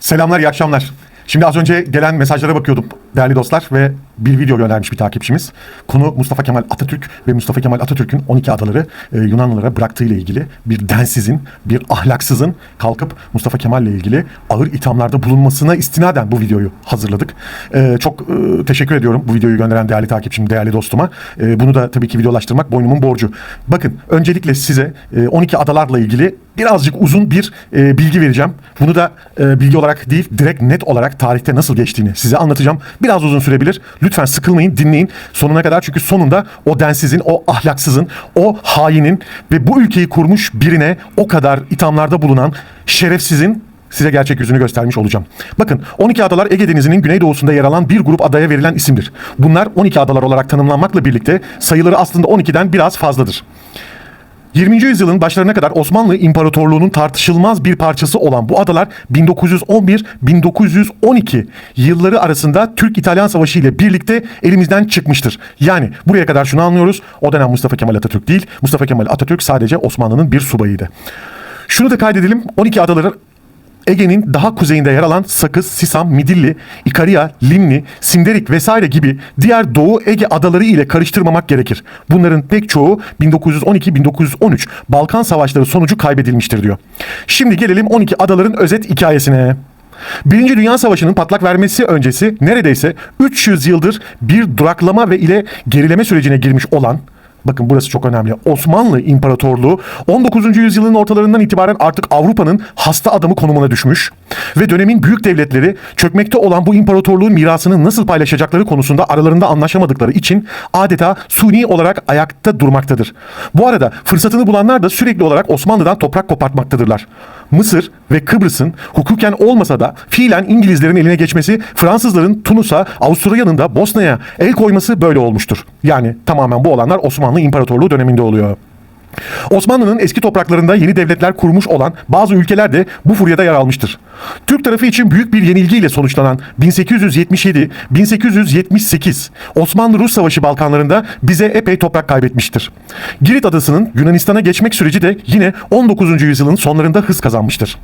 Selamlar, iyi akşamlar. Şimdi az önce gelen mesajlara bakıyordum değerli dostlar ve bir video göndermiş bir takipçimiz. Konu Mustafa Kemal Atatürk ve Mustafa Kemal Atatürk'ün 12 adaları e, Yunanlılara bıraktığı ile ilgili bir densizin, bir ahlaksızın kalkıp Mustafa Kemal ile ilgili ağır ithamlarda bulunmasına istinaden bu videoyu hazırladık. E, çok e, teşekkür ediyorum bu videoyu gönderen değerli takipçim, değerli dostuma. E, bunu da tabii ki videolaştırmak boynumun borcu. Bakın öncelikle size e, 12 adalarla ilgili birazcık uzun bir e, bilgi vereceğim. Bunu da e, bilgi olarak değil, direkt net olarak tarihte nasıl geçtiğini size anlatacağım. Biraz uzun sürebilir. Lütfen sıkılmayın, dinleyin sonuna kadar. Çünkü sonunda o densizin, o ahlaksızın, o hainin ve bu ülkeyi kurmuş birine o kadar ithamlarda bulunan şerefsizin size gerçek yüzünü göstermiş olacağım. Bakın 12 adalar Ege Denizi'nin güneydoğusunda yer alan bir grup adaya verilen isimdir. Bunlar 12 adalar olarak tanımlanmakla birlikte sayıları aslında 12'den biraz fazladır. 20. yüzyılın başlarına kadar Osmanlı İmparatorluğu'nun tartışılmaz bir parçası olan bu adalar 1911-1912 yılları arasında Türk-İtalyan Savaşı ile birlikte elimizden çıkmıştır. Yani buraya kadar şunu anlıyoruz. O dönem Mustafa Kemal Atatürk değil. Mustafa Kemal Atatürk sadece Osmanlı'nın bir subayıydı. Şunu da kaydedelim. 12 adaları Ege'nin daha kuzeyinde yer alan Sakız, Sisam, Midilli, İkariya, Limni, Sinderik vesaire gibi diğer Doğu Ege adaları ile karıştırmamak gerekir. Bunların pek çoğu 1912-1913 Balkan Savaşları sonucu kaybedilmiştir diyor. Şimdi gelelim 12 adaların özet hikayesine. Birinci Dünya Savaşı'nın patlak vermesi öncesi neredeyse 300 yıldır bir duraklama ve ile gerileme sürecine girmiş olan Bakın burası çok önemli. Osmanlı İmparatorluğu 19. yüzyılın ortalarından itibaren artık Avrupa'nın hasta adamı konumuna düşmüş ve dönemin büyük devletleri çökmekte olan bu imparatorluğun mirasını nasıl paylaşacakları konusunda aralarında anlaşamadıkları için adeta suni olarak ayakta durmaktadır. Bu arada fırsatını bulanlar da sürekli olarak Osmanlı'dan toprak kopartmaktadırlar. Mısır ve Kıbrıs'ın hukuken olmasa da fiilen İngilizlerin eline geçmesi, Fransızların Tunus'a, Avusturya'nın da Bosna'ya el koyması böyle olmuştur. Yani tamamen bu olanlar Osmanlı İmparatorluğu döneminde oluyor. Osmanlı'nın eski topraklarında yeni devletler kurmuş olan bazı ülkeler de bu furyada yer almıştır. Türk tarafı için büyük bir yenilgiyle sonuçlanan 1877-1878 Osmanlı-Rus Savaşı Balkanlarında bize epey toprak kaybetmiştir. Girit Adası'nın Yunanistan'a geçmek süreci de yine 19. yüzyılın sonlarında hız kazanmıştır.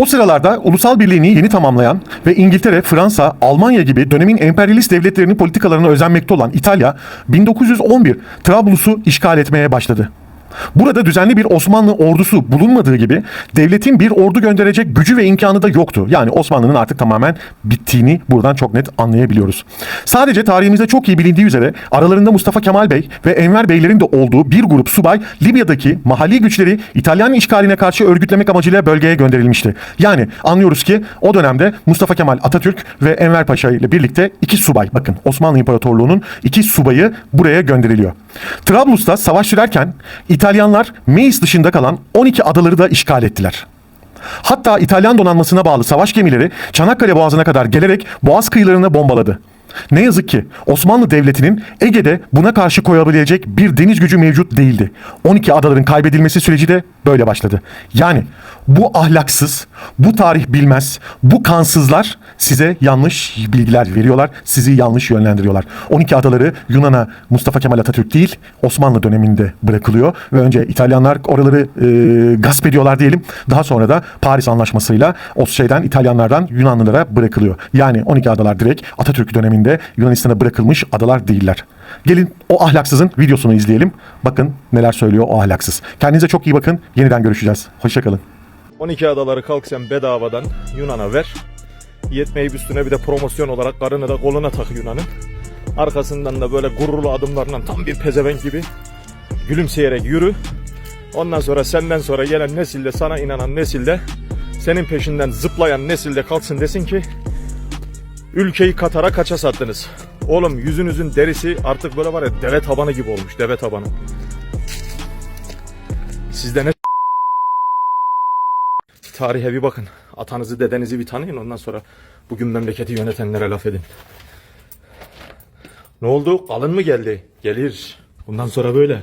O sıralarda ulusal birliğini yeni tamamlayan ve İngiltere, Fransa, Almanya gibi dönemin emperyalist devletlerinin politikalarına özenmekte olan İtalya 1911 Trablus'u işgal etmeye başladı. Burada düzenli bir Osmanlı ordusu bulunmadığı gibi devletin bir ordu gönderecek gücü ve imkanı da yoktu. Yani Osmanlı'nın artık tamamen bittiğini buradan çok net anlayabiliyoruz. Sadece tarihimizde çok iyi bilindiği üzere aralarında Mustafa Kemal Bey ve Enver Beylerin de olduğu bir grup subay Libya'daki mahalli güçleri İtalyan işgaline karşı örgütlemek amacıyla bölgeye gönderilmişti. Yani anlıyoruz ki o dönemde Mustafa Kemal Atatürk ve Enver Paşa ile birlikte iki subay bakın Osmanlı İmparatorluğu'nun iki subayı buraya gönderiliyor. Trablus'ta savaş sürerken İtalyanlar Meis dışında kalan 12 adaları da işgal ettiler. Hatta İtalyan donanmasına bağlı savaş gemileri Çanakkale Boğazı'na kadar gelerek Boğaz kıyılarına bombaladı. Ne yazık ki Osmanlı Devleti'nin Ege'de buna karşı koyabilecek bir deniz gücü mevcut değildi. 12 adaların kaybedilmesi süreci de böyle başladı. Yani bu ahlaksız, bu tarih bilmez, bu kansızlar size yanlış bilgiler veriyorlar, sizi yanlış yönlendiriyorlar. 12 adaları Yunan'a Mustafa Kemal Atatürk değil, Osmanlı döneminde bırakılıyor ve önce İtalyanlar oraları e, gasp ediyorlar diyelim. Daha sonra da Paris Anlaşması'yla o şeyden İtalyanlardan Yunanlılara bırakılıyor. Yani 12 adalar direkt Atatürk döneminde Yunanistan'a bırakılmış adalar değiller. Gelin o ahlaksızın videosunu izleyelim. Bakın neler söylüyor o ahlaksız. Kendinize çok iyi bakın. Yeniden görüşeceğiz. Hoşçakalın. 12 adaları kalk sen bedavadan Yunan'a ver. Yetmeyip üstüne bir de promosyon olarak karını da koluna tak Yunan'ın. Arkasından da böyle gururlu adımlarla tam bir pezevenk gibi gülümseyerek yürü. Ondan sonra senden sonra gelen nesilde sana inanan nesilde senin peşinden zıplayan nesilde kalksın desin ki ülkeyi Katar'a kaça sattınız? Oğlum yüzünüzün derisi artık böyle var ya deve tabanı gibi olmuş deve tabanı. Sizde ne Tarihe bir bakın. Atanızı dedenizi bir tanıyın ondan sonra bugün memleketi yönetenlere laf edin. Ne oldu? Kalın mı geldi? Gelir. Bundan sonra böyle.